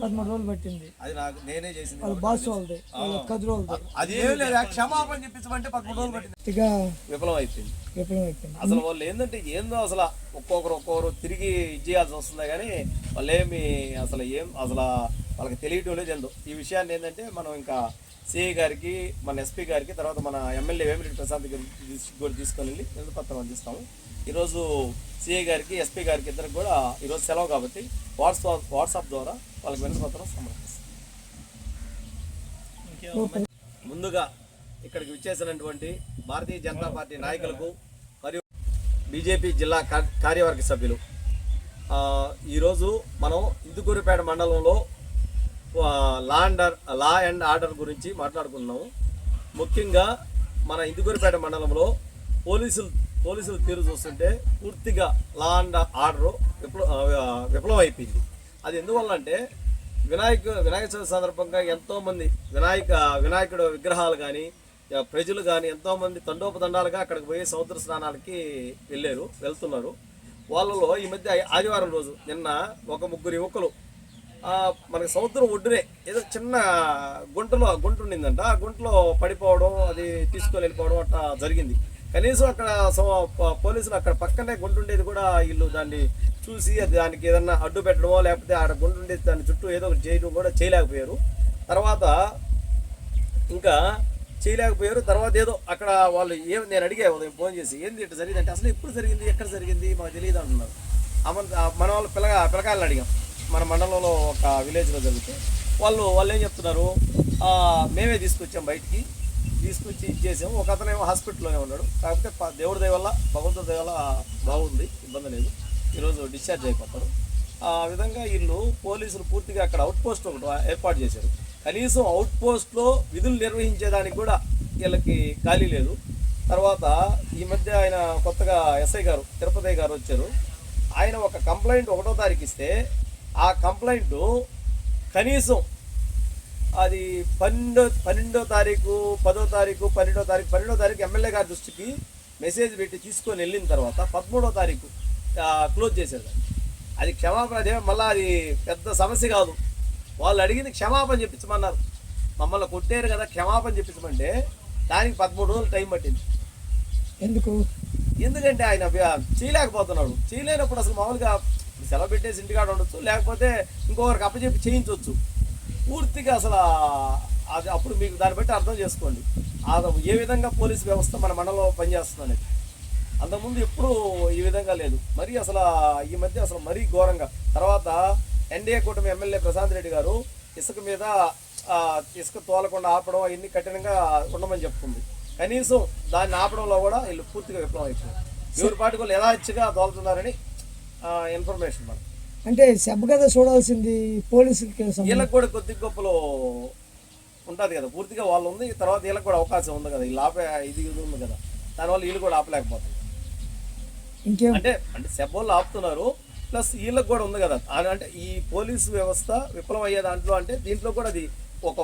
పదమూడు రోజులు పట్టింది. అది నాకు నేనే చేసింది వాళ్ళ బాస్ వాళ్ళది వాళ్ళ కదురు వాళ్ళది. అది ఏం లేదా క్షమాపణ చెప్పించమంటే పదమూడు రోజులు పట్టింది. ఇక విఫలం అయిపోయింది విఫలం అయిపోయింది అసలు వాళ్ళు ఏంటంటే ఏందో అసలు ఒక్కొక్కరు ఒక్కొక్కరు తిరిగి ఇది చేయాల్సి వస్తుంది కానీ వాళ్ళు ఏమి అసలు ఏం అసలు వాళ్ళకి తెలియటం లేదు. ఏందో ఈ విషయాన్ని ఏంటంటే మనం ఇంకా సిఐ గారికి మన ఎస్పీ గారికి తర్వాత మన ఎమ్మెల్యే వేమిరెడ్డి ప్రసాద్ గారికి కూడా తీసుకొని వెళ్ళి వినతి పత్రం అందిస్తాము. ఈరోజు సిఐ గారికి ఎస్పీ గారికి ఇద్దరికి కూడా ఈరోజు సెలవు కాబట్టి వాట్సాప్ వాట్సాప్ ద్వారా వాళ్ళకి వినతి పత్రం సమర్పిస్తాం. ముందుగా ఇక్కడికి విచ్చేసినటువంటి భారతీయ జనతా పార్టీ నాయకులకు మరియు బీజేపీ జిల్లా కార్యవర్గ సభ్యులు. ఈరోజు మనం ఇందుకూరిపేట మండలంలో law and law and order గురించి మాట్లాడుకున్నాము ముఖ్యంగా మన ఇందుకూరిపేట మండలంలో పోలీసులు పోలీసుల తీరు చూస్తుంటే పూర్తిగా లా అండ్ ఆర్డర్ విప్ల విఫలం అయిపోయింది అది ఎందువల్ల అంటే వినాయక వినాయక చవితి సందర్భంగా ఎంతోమంది వినాయక వినాయకుడు విగ్రహాలు కానీ ప్రజలు కానీ ఎంతోమంది తండోపదండాలుగా అక్కడికి పోయి సముద్ర స్నానాలకి వెళ్ళారు వెళ్తున్నారు. వాళ్ళలో ఈ మధ్య ఆదివారం రోజు నిన్న ఒక ముగ్గురు యువకులు మనకి సముద్రం ఒడ్డునే ఏదో చిన్న గుంటలో గుంట ఉండిందంట. ఆ గుంటలో పడిపోవడం అది తీసుకొని వెళ్ళిపోవడం అట్లా జరిగింది. కనీసం అక్కడ సో- పోలీసులు అక్కడ పక్కనే గుంట ఉండేది కూడా వీళ్ళు దాన్ని చూసి దానికి ఏదన్నా అడ్డు పెట్టడమో లేకపోతే ఆడ గుంట ఉండేది దాని చుట్టూ ఏదో ఒకటి చేయడం కూడా చేయలేకపోయారు. తర్వాత ఇంకా చేయలేకపోయారు. తర్వాత ఏదో అక్కడ వాళ్ళు ఏం నేను అడిగా ఉదయం ఫోన్ చేసి ఏంది ఇట్లా జరిగింది? అంటే అసలు ఎప్పుడు జరిగింది? ఎక్కడ జరిగింది? మాకు తెలియదు అంటున్నారు. అమ్మ మన వాళ్ళు పిల్లగా పిల్లకాయలను అడిగాం. మన మండలంలో ఒక విలేజ్లో జరిగితే వాళ్ళు వాళ్ళు ఏం చెప్తున్నారు? మేమే తీసుకొచ్చాం బయటికి. తీసుకొచ్చి ఇచ్చేసాము ఒక అతనేమో హాస్పిటల్లోనే ఉన్నాడు. కాకపోతే దేవుడి దయ వల్ల భగవంతుడి దయ వల్ల బాగుంది. ఇబ్బంది లేదు. ఈరోజు డిశ్చార్జ్ అయిపోతారు. ఆ విధంగా వీళ్ళు పోలీసులు పూర్తిగా అక్కడ అవుట్ పోస్ట్ ఒకటి ఏర్పాటు చేశారు. కనీసం అవుట్ పోస్ట్లో విధులు నిర్వహించేదానికి కూడా వీళ్ళకి ఖాళీ లేదు. తర్వాత ఈ మధ్య ఆయన కొత్తగా ఎస్ఐ గారు తిరుపతి గారు వచ్చారు. ఆయన ఒక కంప్లైంట్ ఒకటో తారీఖు ఇస్తే ఆ కంప్లైంట్ కనీసం అది పన్నెండో పన్నెండో తారీఖు పదో తారీఖు పన్నెండో తారీఖు పన్నెండో తారీఖు ఎమ్మెల్యే గారి దృష్టికి మెసేజ్ పెట్టి తీసుకొని వెళ్ళిన తర్వాత పదమూడో తారీఖు క్లోజ్ దాన్ని. అది క్షమాపణ అదే మళ్ళీ అది పెద్ద సమస్య కాదు. వాళ్ళు అడిగింది క్షమాపణ చెప్పించమన్నారు. మమ్మల్ని కొట్టారు కదా క్షమాపణ చెప్పించమంటే దానికి పదమూడు రోజులు టైం పట్టింది. ఎందుకు? ఎందుకంటే ఆయన చేయలేకపోతున్నాడు. చేయలేనప్పుడు అసలు మామూలుగా సెలవు పెట్టేసి ఇంటికాడ ఉండొచ్చు లేకపోతే ఇంకొకరికి అప్పచెప్పి చేయించవచ్చు పూర్తిగా అసలు అది అప్పుడు మీకు దాన్ని బట్టి అర్థం చేసుకోండి. అది ఏ విధంగా పోలీస్ వ్యవస్థ మన మండలంలో పనిచేస్తుంది అనేది అంతకుముందు ఎప్పుడూ ఈ విధంగా లేదు. మరి అసలు ఈ మధ్య అసలు మరీ ఘోరంగా. తర్వాత ఎన్డీఏ కూటమి ఎమ్మెల్యే ప్రశాంత్ రెడ్డి గారు ఇసుక మీద ఇసుక తోలకుండా ఆపడం అవన్నీ కఠినంగా ఉండమని చెప్తుంది. కనీసం దాన్ని ఆపడంలో కూడా వీళ్ళు పూర్తిగా విఫలం అయిపోయింది ఎవరి పాటికి వాళ్ళు యథాచ్ఛగా తోలుతున్నారని ఇన్ఫర్మేషన్ మనకి అంటే సభ కదా చూడాల్సింది పోలీసులకి. వీళ్ళకి కూడా కొద్ది గొప్పలు ఉంటుంది కదా. పూర్తిగా వాళ్ళు ఉంది తర్వాత వీళ్ళకి కూడా అవకాశం ఉంది కదా. వీళ్ళు ఆపే ఇది ఇది ఉంది కదా. దానివల్ల వీళ్ళు కూడా ఆపలేకపోతారు. ఇంకేం? అంటే అంటే సెబ్బోళ్ళు ఆపుతున్నారు ప్లస్ వీళ్ళకి కూడా ఉంది కదా. అంటే ఈ పోలీసు వ్యవస్థ విఫలం అయ్యే దాంట్లో అంటే దీంట్లో కూడా అది ఒక